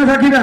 না সাকিরা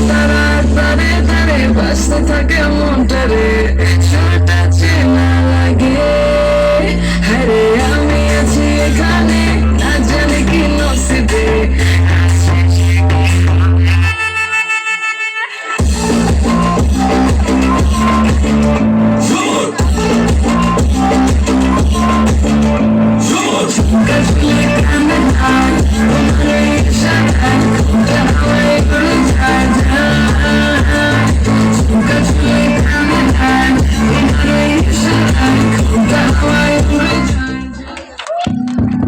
তারা তারে তারে বাঁচতে থাকে মনটারে